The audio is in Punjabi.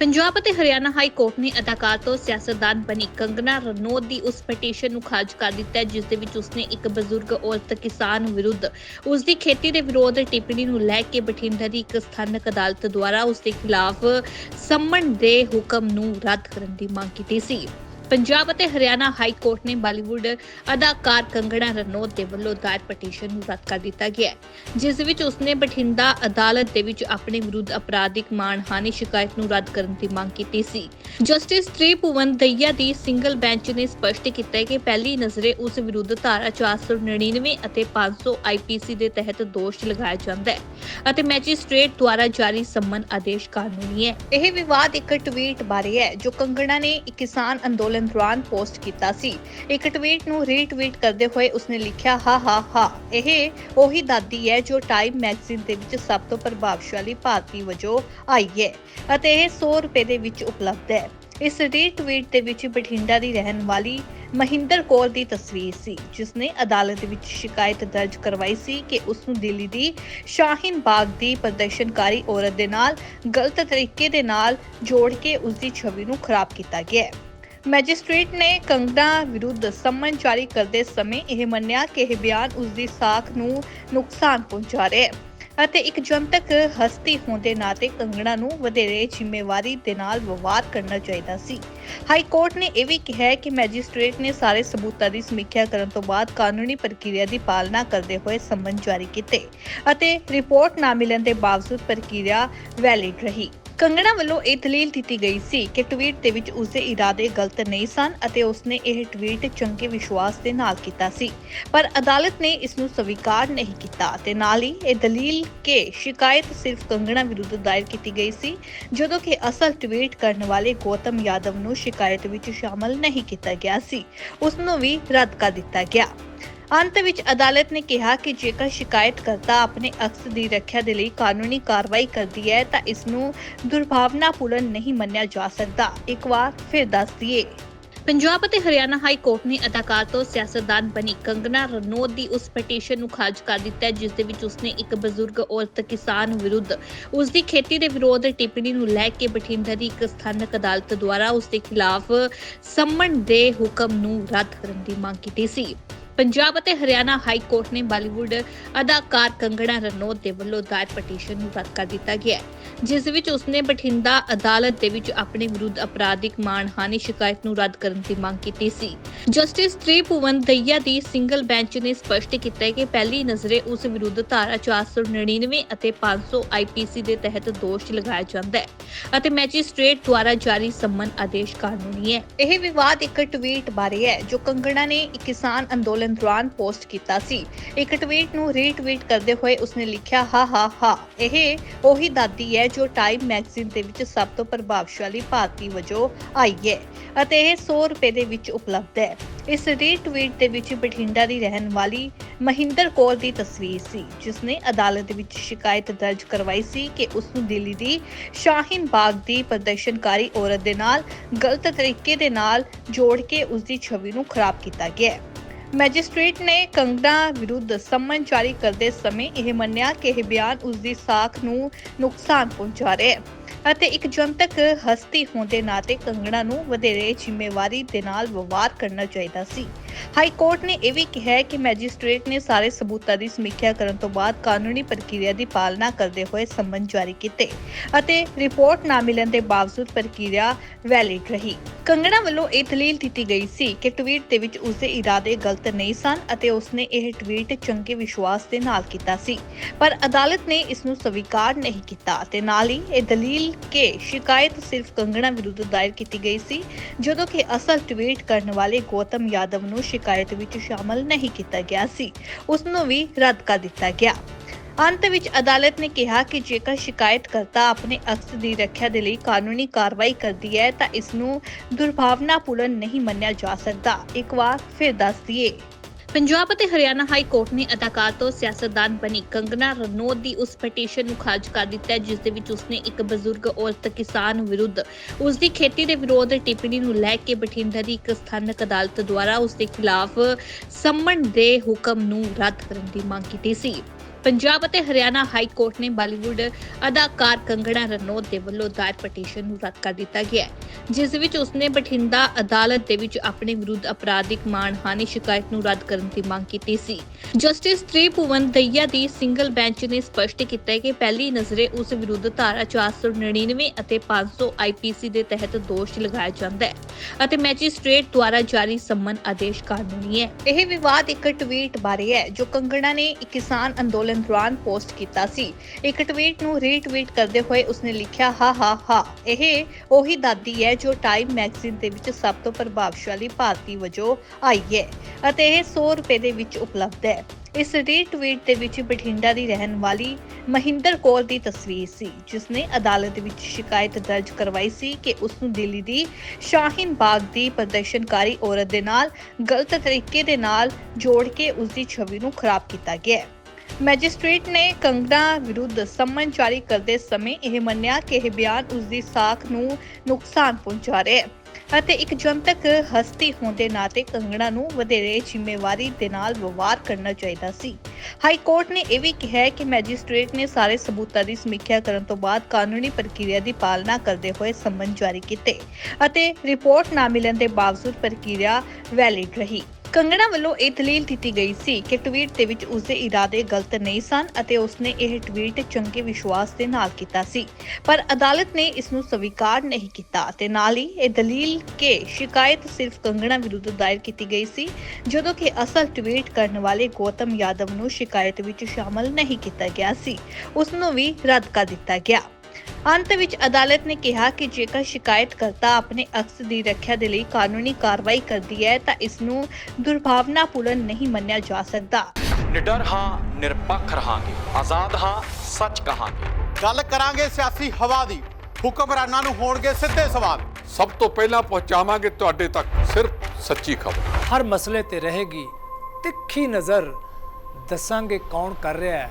ਪੰਜਾਬ ਅਤੇ ਹਰਿਆਣਾ ਹਾਈ ਕੋਰਟ ਨੇ ਅਦਾਕਾਰ ਤੋਂ ਸਿਆਸਤਦਾਨ ਬਣੀ ਕੰਗਨਾ ਰਣੌਤ ਦੀ ਉਸ ਪਟੀਸ਼ਨ ਨੂੰ ਖਾਰਜ ਕਰ ਦਿੱਤਾ ਹੈ, ਜਿਸ ਦੇ ਵਿੱਚ ਉਸਨੇ ਇੱਕ ਬਜ਼ੁਰਗ ਔਰਤ ਕਿਸਾਨ ਵਿਰੁੱਧ ਉਸ ਦੀ ਖੇਤੀ ਦੇ ਵਿਰੋਧ ਟਿੱਪਣੀ ਨੂੰ ਲੈ ਕੇ ਬਠਿੰਡਾ ਦੀ ਇੱਕ ਸਥਾਨਕ ਅਦਾਲਤ ਦੁਆਰਾ ਉਸ ਦੇ ਖਿਲਾਫ ਸੰਮਣ ਦੇ ਹੁਕਮ ਨੂੰ ਰੱਦ ਕਰਨ ਦੀ ਮੰਗ ਕੀਤੀ ਸੀ। ਪੰਜਾਬ ਅਤੇ ਹਰਿਆਣਾ ਹਾਈ ਕੋਰਟ ਨੇ ਬਾਲੀਵੁੱਡ ਅਦਾਕਾਰ ਕੰਗਣਾ ਰਣੌਤ ਦੇ ਵੱਲੋਂ ਦਾਇਰ ਪਟੀਸ਼ਨ ਨੂੰ ਰੱਦ ਕਰ ਦਿੱਤਾ ਗਿਆ ਜਿਸ ਵਿੱਚ ਉਸਨੇ ਬਠਿੰਡਾ ਅਦਾਲਤ ਦੇ ਵਿੱਚ ਆਪਣੇ ਵਿਰੁੱਧ ਅਪਰਾਧਿਕ ਮਾਣਹਾਨੀ ਸ਼ਿਕਾਇਤ ਨੂੰ ਰੱਦ ਕਰਨ ਦੀ ਮੰਗ ਕੀਤੀ ਸੀ। ਜਸਟਿਸ ਤ੍ਰਿਭੁਵਨ ਦਈਆ ਦੀ ਸਿੰਗਲ ਬੈਂਚ ਨੇ ਸਪਸ਼ਟ ਕੀਤਾ ਕਿ ਪਹਿਲੀ ਨਜ਼ਰੇ ਉਸ ਵਿਰੁੱਧ ਧਾਰਾ 499 ਅਤੇ 500 ਆਈਪੀਸੀ ਦੇ ਤਹਿਤ ਦੋਸ਼ ਲਗਾਇਆ ਜਾਂਦਾ ਹੈ ਅਤੇ ਮੈਜਿਸਟ੍ਰੇਟ ਦੁਆਰਾ ਜਾਰੀ ਸੰਮਨ ਆਦੇਸ਼ ਕਾਨੂੰਨੀ ਹੈ। ਇਹ ਵਿਵਾਦ ਇੱਕ ਟਵੀਟ ਬਾਰੇ ਹੈ, ਜੋ ਕੰਗਣਾ ਨੇ ਇੱਕ ਕਿਸਾਨ ਅੰਦੋਲਨ ਦੌਰਾਨ ਪੋਸਟ ਕੀਤਾ ਸੀ। ਇੱਕ ਟਵੀਟ ਨੂੰ ਰੀਟਵੀਟ ਕਰਦੇ ਹੋਏ ਉਸਨੇ ਲਿਖਿਆ, ਹਾ ਹਾ ਹਾ। ਇਹ ਉਹੀ ਦਾਦੀ ਹੈ ਜੋ ਟਾਈਮ ਮੈਗਜ਼ੀਨ ਦੇ ਵਿੱਚ ਸਭ ਤੋਂ ਪ੍ਰਭਾਵਸ਼ਾਲੀ ਭਾਰਤੀ ਵਜੋਂ ਆਈ ਹੈ ਅਤੇ ਇਹ 100 ਰੁਪਏ ਦੇ ਵਿੱਚ ਉਪਲਬਧ ਹੈ। ਇਸ ਰੀਟਵੀਟ ਦੇ ਵਿੱਚ ਬਠਿੰਡਾ ਦੀ ਰਹਿਣ ਵਾਲੀ ਮਹਿੰਦਰ ਕੌਰ ਦੀ ਤਸਵੀਰ ਸੀ ਜਿਸ ਨੇ ਅਦਾਲਤ ਵਿੱਚ ਸ਼ਿਕਾਇਤ ਦਰਜ ਕਰਵਾਈ ਸੀ ਕਿ ਉਸ ਨੂੰ ਦਿੱਲੀ ਦੀ ਸ਼ਾਹੀਨ ਬਾਗ ਦੀ ਪ੍ਰਦਰਸ਼ਨਕਾਰੀ ਔਰਤ ਦੇ ਨਾਲ ਗਲਤ ਤਰੀਕੇ ਦੇ ਨਾਲ ਜੋੜ ਕੇ ਉਸ ਦੀ ਛਵੀ ਨੂੰ ਖਰਾਬ ਕੀਤਾ ਗਿਆ ਹੈ। ਮੈਜਿਸਟ੍ਰੇਟ ਨੇ ਕੰਗਨਾ ਵਿਰੁੱਧ ਸੰਮਨ ਜਾਰੀ ਕਰਦੇ ਸਮੇਂ ਇਹ ਮੰਨਿਆ ਕਿ ਇਹ ਬਿਆਨ ਉਸ ਦੀ ਸਾਖ ਨੂੰ ਨੁਕਸਾਨ ਪਹੁੰਚਾ ਰਿਹਾ ਹੈ ਅਤੇ ਇੱਕ ਜਨਤਕ ਹਸਤੀ ਹੋਣ ਦੇ ਨਾਤੇ ਕੰਗਣਾ ਨੂੰ ਵਧੇਰੇ ਜ਼ਿੰਮੇਵਾਰੀ ਦੇ ਨਾਲ ਵਿਵਹਾਰ ਕਰਨਾ ਚਾਹੀਦਾ ਸੀ। ਹਾਈ ਕੋਰਟ ਨੇ ਇਹ ਵੀ ਕਿਹਾ ਕਿ ਮੈਜਿਸਟ੍ਰੇਟ ਨੇ ਸਾਰੇ ਸਬੂਤਾਂ ਦੀ ਸਮੀਖਿਆ ਕਰਨ ਤੋਂ ਬਾਅਦ ਕਾਨੂੰਨੀ ਪ੍ਰਕਿਰਿਆ ਦੀ ਪਾਲਣਾ ਕਰਦੇ ਹੋਏ ਸੰਮਨ ਜਾਰੀ ਕੀਤੇ ਅਤੇ ਰਿਪੋਰਟ ਨਾ ਮਿਲਣ ਦੇ ਬਾਵਜੂਦ ਪ੍ਰਕਿਰਿਆ ਵੈਲਿਡ ਰਹੀ। ਕੰਗਣਾ ਵੱਲੋਂ ਇਹ ਦਲੀਲ ਦਿੱਤੀ ਗਈ ਸੀ ਕਿ ਟਵੀਟ ਦੇ ਵਿੱਚ ਉਸਦੇ ਇਰਾਦੇ ਗਲਤ ਨਹੀਂ ਸਨ ਅਤੇ ਉਸਨੇ ਇਹ ਟਵੀਟ ਚੰਗੇ ਵਿਸ਼ਵਾਸ ਦੇ ਨਾਲ ਕੀਤਾ ਸੀ। ਪਰ ਅਦਾਲਤ ਨੇ ਇਸ ਨੂੰ ਸਵੀਕਾਰ ਨਹੀਂ ਕੀਤਾ ਤੇ ਨਾਲ ਹੀ ਇਹ ਦਲੀਲ ਕਿ ਸ਼ਿਕਾਇਤ ਸਿਰਫ ਕੰਗਣਾ ਵਿਰੁੱਧ ਦਾਇਰ ਕੀਤੀ ਗਈ ਸੀ, ਜਦੋਂ ਕਿ ਅਸਲ ਟਵੀਟ ਕਰਨ ਵਾਲੇ ਗੌਤਮ ਯਾਦਵ ਨੂੰ ਸ਼ਿਕਾਇਤ ਵਿੱਚ ਸ਼ਾਮਲ ਨਹੀਂ ਕੀਤਾ ਗਿਆ ਸੀ। ਉਸ ਨੂੰ ਵੀ ਰੱਦ ਕਰ ਦਿੱਤਾ ਗਿਆ। ਅੰਤ ਵਿੱਚ ਅਦਾਲਤ ਨੇ ਕਿਹਾ ਕਿ ਜੇਕਰ ਸ਼ਿਕਾਇਤਕਰਤਾ ਆਪਣੇ ਅਕਸ ਦੀ ਰੱਖਿਆ ਦੇ ਲਈ ਕਾਨੂੰਨੀ ਕਾਰਵਾਈ ਕਰਦੀ ਹੈ, ਤਾਂ ਇਸ ਨੂੰ ਦੁਰਭਾਵਨਾਪੂਰਨ ਨਹੀਂ ਮੰਨਿਆ ਜਾ ਸਕਦਾ। ਇੱਕ ਵਾਰ ਫਿਰ ਦੱਸ ਦਈਏ। ਪੰਜਾਬ ਅਤੇ ਹਰਿਆਣਾ ਹਾਈ ਕੋਰਟ ਨੇ ਅਦਾਕਾਰ ਤੋਂ ਸਿਆਸਤਦਾਨ ਬਣੀ ਕੰਗਨਾ ਰਣੌਤ ਦੀ ਉਸ ਪਟੀਸ਼ਨ ਨੂੰ ਖਾਰਜ ਕਰ ਦਿੱਤਾ ਹੈ, ਜਿਸ ਦੇ ਵਿੱਚ ਉਸਨੇ ਇੱਕ ਬਜ਼ੁਰਗ ਔਰਤ ਕਿਸਾਨ ਵਿਰੁੱਧ ਉਸ ਦੀ ਖੇਤੀ ਦੇ ਵਿਰੋਧ ਟਿੱਪਣੀ ਨੂੰ ਲੈ ਕੇ ਬਠਿੰਡਾ ਦੀ ਇੱਕ ਸਥਾਨਕ ਅਦਾਲਤ ਦੁਆਰਾ ਉਸ ਦੇ ਖਿਲਾਫ ਸੰਮਣ ਦੇ ਹੁਕਮ ਨੂੰ ਰੱਦ ਕਰਨ ਦੀ ਮੰਗ ਕੀਤੀ ਸੀ। ਪੰਜਾਬ ਅਤੇ ਹਰਿਆਣਾ ਹਾਈ ਕੋਰਟ ਨੇ ਬਾਲੀਵੁੱਡ ਅਦਾਕਾਰ ਕੰਗਣਾ ਰਣੌਤ ਦੇ ਵੱਲੋਂ ਦਾਇਰ ਪਟੀਸ਼ਨ ਨੂੰ ਰੱਦ ਕਰ ਦਿੱਤਾ ਗਿਆ ਹੈ, ਜਿਸ ਵਿੱਚ ਉਸਨੇ ਬਠਿੰਡਾ ਅਦਾਲਤ ਦੇ ਵਿੱਚ ਆਪਣੇ ਵਿਰੁੱਧ ਅਪਰਾਧਿਕ ਮਾਣਹਾਨੀ ਸ਼ਿਕਾਇਤ ਨੂੰ ਰੱਦ ਕਰਨ ਦੀ ਮੰਗ ਕੀਤੀ ਸੀ। ਜਸਟਿਸ ਤ੍ਰਿਭੁਵਨ ਦਈਆ ਦੀ ਸਿੰਗਲ ਬੈਂਚ ਨੇ ਸਪਸ਼ਟ ਕੀਤਾ ਕਿ ਪਹਿਲੀ ਨਜ਼ਰੇ ਉਸ ਵਿਰੁੱਧ ਧਾਰਾ 499 ਅਤੇ 500 ਆਈਪੀਸੀ ਦੇ ਤਹਿਤ ਦੋਸ਼ ਲਗਾਇਆ ਜਾਂਦਾ ਹੈ ਅਤੇ ਮੈਜਿਸਟ੍ਰੇਟ ਦੁਆਰਾ ਜਾਰੀ ਸੰਮਨ ਆਦੇਸ਼ ਕਾਨੂੰਨੀ ਹੈ। ਇਹ ਵਿਵਾਦ ਇੱਕ ਟਵੀਟ ਬਾਰੇ ਹੈ, ਜੋ ਕੰਗਣਾ ਨੇ ਇੱਕ ਕਿਸਾਨ ਅੰਦੋਲਨ ਦੌਰਾਨ ਪੋਸਟ ਕੀਤਾ ਸੀ। ਇੱਕ ਟਵੀਟ ਨੂੰ ਰੀਟਵੀਟ ਕਰਦੇ ਹੋਏ ਉਸਨੇ ਲਿਖਿਆ, ਹਾ ਹਾ ਹਾ। ਇਹ ਉਹੀ ਦਾਦੀ ਹੈ ਜੋ ਟਾਈਮ ਮੈਗਜ਼ੀਨ ਦੇ ਵਿੱਚ ਸਭ ਤੋਂ ਪ੍ਰਭਾਵਸ਼ਾਲੀ ਭਾਰਤੀ ਵਜੋਂ ਆਈ ਹੈ ਅਤੇ ਇਹ 100 ਰੁਪਏ ਦੇ ਵਿੱਚ ਉਪਲਬਧ ਹੈ। ਇਸ ਰੀਟਵੀਟ ਦੇ ਵਿੱਚ ਬਠਿੰਡਾ ਦੀ ਰਹਿਣ ਵਾਲੀ ਮਹਿੰਦਰ ਕੌਰ ਦੀ ਤਸਵੀਰ ਸੀ ਜਿਸ ਨੇ ਅਦਾਲਤ ਵਿੱਚ ਸ਼ਿਕਾਇਤ ਦਰਜ ਕਰਵਾਈ ਸੀ ਕਿ ਉਸ ਨੂੰ ਦਿੱਲੀ ਦੀ ਸ਼ਾਹੀਨ ਬਾਗ ਦੀ ਪ੍ਰਦਰਸ਼ਨਕਾਰੀ ਔਰਤ ਦੇ ਨਾਲ ਗਲਤ ਤਰੀਕੇ ਦੇ ਨਾਲ ਜੋੜ ਕੇ ਉਸ ਦੀ ਛਵੀ ਨੂੰ ਖਰਾਬ ਕੀਤਾ ਗਿਆ ਹੈ। ਮੈਜਿਸਟ੍ਰੇਟ ਨੇ ਕੰਗਨਾ ਵਿਰੁੱਧ ਸੰਮਨ ਜਾਰੀ ਕਰਦੇ ਸਮੇਂ ਇਹ ਮੰਨਿਆ ਕਿ ਇਹ ਬਿਆਨ ਉਸ ਦੀ ਸਾਖ ਨੂੰ ਨੁਕਸਾਨ ਪਹੁੰਚਾ ਰਿਹਾ ਹੈ ਅਤੇ ਇੱਕ ਜਨਤਕ ਹਸਤੀ ਹੋਣ ਦੇ ਨਾਤੇ ਕੰਗਣਾ ਨੂੰ ਵਧੇਰੇ ਜ਼ਿੰਮੇਵਾਰੀ ਦੇ ਨਾਲ ਵਿਵਹਾਰ ਕਰਨਾ ਚਾਹੀਦਾ ਸੀ। ਹਾਈ ਕੋਰਟ ਨੇ ਇਹ ਵੀ ਕਿਹਾ ਹੈ ਕਿ ਮੈਜਿਸਟ੍ਰੇਟ ਨੇ ਸਾਰੇ ਸਬੂਤਾਂ ਦੀ ਸਮੀਖਿਆ ਕਰਨ ਤੋਂ ਬਾਅਦ ਕਾਨੂੰਨੀ ਪ੍ਰਕਿਰਿਆ ਦੀ ਪਾਲਣਾ ਕਰਦੇ ਹੋਏ ਸੰਮਨ ਜਾਰੀ ਕੀਤੇ ਅਤੇ ਰਿਪੋਰਟ ਨਾ ਮਿਲਣ ਦੇ ਬਾਵਜੂਦ ਪ੍ਰਕਿਰਿਆ ਵੈਲਿਡ ਰਹੀ। ਕੰਗਣਾ ਵੱਲੋਂ ਇਹ ਦਲੀਲ ਦਿੱਤੀ ਗਈ ਸੀ ਕਿ ਟਵੀਟ ਦੇ ਵਿੱਚ ਉਸਦੇ ਇਰਾਦੇ ਗਲਤ ਨਹੀਂ ਸਨ ਅਤੇ ਉਸਨੇ ਇਹ ਟਵੀਟ ਚੰਗੇ ਵਿਸ਼ਵਾਸ ਦੇ ਨਾਲ ਕੀਤਾ ਸੀ, ਪਰ ਅਦਾਲਤ ਨੇ ਇਸ ਨੂੰ ਸਵੀਕਾਰ ਨਹੀਂ ਕੀਤਾ ਅਤੇ ਨਾਲ ਹੀ ਇਹ ਦਲੀਲ ਕਿ ਸ਼ਿਕਾਇਤ ਸਿਰਫ ਕੰਗਣਾ ਵਿਰੁੱਧ ਦਾਇਰ ਕੀਤੀ ਗਈ ਸੀ, ਜਦੋਂ ਕਿ ਅਸਲ ਟਵੀਟ ਕਰਨ ਵਾਲੇ ਗੌਤਮ ਯਾਦਵ ਨੂੰ ਸ਼ਿਕਾਇਤ ਵਿੱਚ ਸ਼ਾਮਲ ਨਹੀਂ ਕੀਤਾ ਗਿਆ ਸੀ। ਉਸ ਨੂੰ ਵੀ ਰੱਦ ਕਰ ਦਿੱਤਾ ਗਿਆ। ਅੰਤ ਵਿੱਚ ਅਦਾਲਤ ਨੇ ਕਿਹਾ ਕਿ ਜੇਕਰ ਸ਼ਿਕਾਇਤਕਰਤਾ ਆਪਣੇ ਅਕਸ ਦੀ ਰੱਖਿਆ ਦੇ ਲਈ ਕਾਨੂੰਨੀ ਕਾਰਵਾਈ ਕਰਦੀ ਹੈ, ਤਾਂ ਇਸ ਨੂੰ ਦੁਰਭਾਵਨਾਪੂਰਨ ਨਹੀਂ ਮੰਨਿਆ ਜਾ ਸਕਦਾ। ਇੱਕ ਵਾਰ ਫਿਰ ਦੱਸ ਦਈਏ। ਪੰਜਾਬ ਅਤੇ ਹਰਿਆਣਾ ਹਾਈ ਕੋਰਟ ਨੇ ਅਦਾਕਾਰ ਤੋਂ ਸਿਆਸਤਦਾਨ ਬਣੀ ਕੰਗਨਾ ਰਣੌਤ ਦੀ ਉਸ ਪਟੀਸ਼ਨ ਨੂੰ ਖਾਰਜ ਕਰ ਦਿੱਤਾ ਹੈ ਜਿਸ ਦੇ ਵਿੱਚ ਉਸਨੇ ਇੱਕ ਬਜ਼ੁਰਗ ਔਰਤ ਕਿਸਾਨ ਵਿਰੁੱਧ ਉਸ ਦੀ ਖੇਤੀ ਦੇ ਵਿਰੋਧ ਟਿੱਪਣੀ ਨੂੰ ਲੈ ਕੇ ਬਠਿੰਡਾ ਦੀ ਇੱਕ ਸਥਾਨਕ ਅਦਾਲਤ ਦੁਆਰਾ ਉਸ ਦੇ ਖਿਲਾਫ ਸੰਮਣ ਦੇ ਹੁਕਮ ਨੂੰ ਰੱਦ ਕਰਨ ਦੀ ਮੰਗ ਕੀਤੀ ਸੀ। ਪੰਜਾਬ ਅਤੇ ਹਰਿਆਣਾ ਹਾਈ ਕੋਰਟ ਨੇ ਬਾਲੀਵੁੱਡ ਅਦਾਕਾਰ ਕੰਗਣਾ ਰਣੌਤ ਦੇ ਵੱਲੋਂ ਦਾਇਰ ਪਟੀਸ਼ਨ ਨੂੰ ਰੱਦ ਕਰ ਦਿੱਤਾ ਗਿਆ ਹੈ, ਜਿਸ ਵਿੱਚ ਉਸਨੇ ਬਠਿੰਡਾ ਅਦਾਲਤ ਦੇ ਵਿੱਚ ਆਪਣੇ ਵਿਰੁੱਧ ਅਪਰਾਧਿਕ ਮਾਣਹਾਨੀ ਸ਼ਿਕਾਇਤ ਨੂੰ ਰੱਦ ਕਰਨ ਦੀ ਮੰਗ ਕੀਤੀ ਸੀ। ਜਸਟਿਸ ਤ੍ਰਿਭੁਵਨ ਦਈਆ ਦੀ ਸਿੰਗਲ ਬੈਂਚ ਨੇ ਸਪਸ਼ਟ ਕੀਤਾ ਹੈ ਕਿ ਪਹਿਲੀ ਨਜ਼ਰੇ ਉਸ ਵਿਰੁੱਧ ਧਾਰਾ 499 ਅਤੇ 500 ਆਈਪੀਸੀ ਦੇ ਤਹਿਤ ਦੋਸ਼ ਲਗਾਇਆ ਜਾਂਦਾ ਹੈ ਅਤੇ ਮੈਜਿਸਟ੍ਰੇਟ ਦੁਆਰਾ ਜਾਰੀ ਸੰਮਨ ਆਦੇਸ਼ ਕਾਨੂੰਨੀ ਹੈ। ਇਹ ਵਿਵਾਦ ਇੱਕ ਟਵੀਟ ਬਾਰੇ ਹੈ, ਜੋ ਕੰਗਣਾ ਨੇ ਇੱਕ ਕਿਸਾਨ ਅੰਦੋਲਨ ਦੌਰਾਨ ਪੋਸਟ ਕੀਤਾ ਸੀ। ਇੱਕ ਟਵੀਟ ਨੂੰ ਰੀਟਵੀਟ ਕਰਦੇ ਹੋਏ ਉਸਨੇ ਲਿਖਿਆ, ਹਾ ਹਾ ਹਾ। ਇਹ ਉਹੀ ਦਾਦੀ ਹੈ ਜੋ ਟਾਈਮ ਮੈਗਜ਼ੀਨ ਦੇ ਵਿੱਚ ਸਭ ਤੋਂ ਪ੍ਰਭਾਵਸ਼ਾਲੀ ਭਾਰਤੀ ਵਜੋਂ ਆਈ ਹੈ ਅਤੇ ਇਹ 100 ਰੁਪਏ ਦੇ ਵਿੱਚ ਉਪਲਬਧ ਹੈ। ਇਸ ਰੀਟਵੀਟ ਦੇ ਵਿੱਚ ਬਠਿੰਡਾ ਦੀ ਰਹਿਣ ਵਾਲੀ ਮਹਿੰਦਰ ਕੌਰ ਦੀ ਤਸਵੀਰ ਸੀ ਜਿਸ ਨੇ ਅਦਾਲਤ ਵਿੱਚ ਸ਼ਿਕਾਇਤ ਦਰਜ ਕਰਵਾਈ ਸੀ ਕਿ ਉਸ ਨੂੰ ਦਿੱਲੀ ਦੀ ਸ਼ਾਹੀਨ ਬਾਗ ਦੀ ਪ੍ਰਦਰਸ਼ਨਕਾਰੀ ਔਰਤ ਦੇ ਨਾਲ ਗਲਤ ਤਰੀਕੇ ਦੇ ਨਾਲ ਜੋੜ ਕੇ ਉਸ ਦੀ ਛਵੀ ਨੂੰ ਖਰਾਬ ਕੀਤਾ ਗਿਆ ਹੈ। ਮੈਜਿਸਟ੍ਰੇਟ ਨੇ ਕੰਗਨਾ ਵਿਰੁੱਧ ਸੰਮਨ ਜਾਰੀ ਕਰਦੇ ਸਮੇਂ ਇਹ ਮੰਨਿਆ ਕਿ ਇਹ ਬਿਆਨ ਉਸ ਦੀ ਸਾਖ ਨੂੰ ਨੁਕਸਾਨ ਪਹੁੰਚਾ ਰਿਹਾ ਹੈ ਅਤੇ ਇੱਕ ਜਨਤਕ ਹਸਤੀ ਹੋਣ ਦੇ ਨਾਤੇ ਕੰਗਣਾ ਨੂੰ ਵਧੇਰੇ ਜ਼ਿੰਮੇਵਾਰੀ ਦੇ ਨਾਲ ਵਿਵਹਾਰ ਕਰਨਾ ਚਾਹੀਦਾ ਸੀ। ਹਾਈ ਕੋਰਟ ਨੇ ਇਹ ਵੀ ਕਿਹਾ ਕਿ ਮੈਜਿਸਟ੍ਰੇਟ ਨੇ ਸਾਰੇ ਸਬੂਤਾਂ ਦੀ ਸਮੀਖਿਆ ਕਰਨ ਤੋਂ ਬਾਅਦ ਕਾਨੂੰਨੀ ਪ੍ਰਕਿਰਿਆ ਦੀ ਪਾਲਣਾ ਕਰਦੇ ਹੋਏ ਸੰਮਨ ਜਾਰੀ ਕੀਤੇ ਅਤੇ ਰਿਪੋਰਟ ਨਾ ਮਿਲਣ ਦੇ ਬਾਵਜੂਦ ਪ੍ਰਕਿਰਿਆ ਵੈਲਿਡ ਰਹੀ। ਕੰਗਣਾ ਵੱਲੋਂ ਇਹ ਦਲੀਲ ਦਿੱਤੀ ਗਈ ਸੀ ਕਿ ਟਵੀਟ ਦੇ ਵਿੱਚ ਉਸਦੇ ਇਰਾਦੇ ਗਲਤ ਨਹੀਂ ਸਨ ਅਤੇ ਉਸਨੇ ਇਹ ਟਵੀਟ ਚੰਗੇ ਵਿਸ਼ਵਾਸ ਦੇ ਨਾਲ ਕੀਤਾ ਸੀ। ਪਰ ਅਦਾਲਤ ਨੇ ਇਸ ਨੂੰ ਸਵੀਕਾਰ ਨਹੀਂ ਕੀਤਾ ਅਤੇ ਨਾਲ ਹੀ ਇਹ ਦਲੀਲ ਕਿ ਸ਼ਿਕਾਇਤ ਸਿਰਫ ਕੰਗਣਾ ਵਿਰੁੱਧ ਦਾਇਰ ਕੀਤੀ ਗਈ ਸੀ, ਜਦੋਂ ਕਿ ਅਸਲ ਟਵੀਟ ਕਰਨ ਵਾਲੇ ਗੌਤਮ ਯਾਦਵ ਨੂੰ ਸ਼ਿਕਾਇਤ ਵਿੱਚ ਸ਼ਾਮਲ ਨਹੀਂ ਕੀਤਾ ਗਿਆ ਸੀ। ਉਸ ਨੂੰ ਵੀ ਰੱਦ ਕਰ ਦਿੱਤਾ ਗਿਆ। ਅੰਤ ਵਿੱਚ ਅਦਾਲਤ ਨੇ ਕਿਹਾ ਕਿ ਜੇਕਰ ਸ਼ਿਕਾਇਤਕਰਤਾ ਆਪਣੇ ਅਕਸ ਦੀ ਰੱਖਿਆ ਦੇ ਲਈ ਕਾਨੂੰਨੀ ਕਾਰਵਾਈ ਕਰਦੀ ਹੈ ਤਾਂ ਇਸ ਨੂੰ ਦੁਰਭਾਵਨਾਪੂਰਨ ਨਹੀਂ ਮੰਨਿਆ ਜਾ ਸਕਦਾ। ਨਿਡਰ ਹਾਂ ਨਿਰਪੱਖ ਰਹਾਂਗੇ। ਆਜ਼ਾਦ ਹਾਂ ਸੱਚ ਕਹਾਂਗੇ। ਗੱਲ ਕਰਾਂਗੇ ਸਿਆਸੀ ਹਵਾ ਦੀ। ਹੁਕਮਰਾਨਾਂ ਨੂੰ ਹੋਣਗੇ ਸਿੱਧੇ ਸਵਾਲ। ਸਭ ਤੋਂ ਪਹਿਲਾਂ ਪਹੁੰਚਾਵਾਂਗੇ ਤੁਹਾਡੇ ਤੱਕ ਸਿਰਫ ਸੱਚੀ ਖਬਰ। ਹਰ ਮਸਲੇ ਤੇ ਰਹੇਗੀ ਤਿੱਖੀ ਨਜ਼ਰ। ਦੱਸਾਂਗੇ ਕੌਣ ਕਰ ਰਿਹਾ ਹੈ।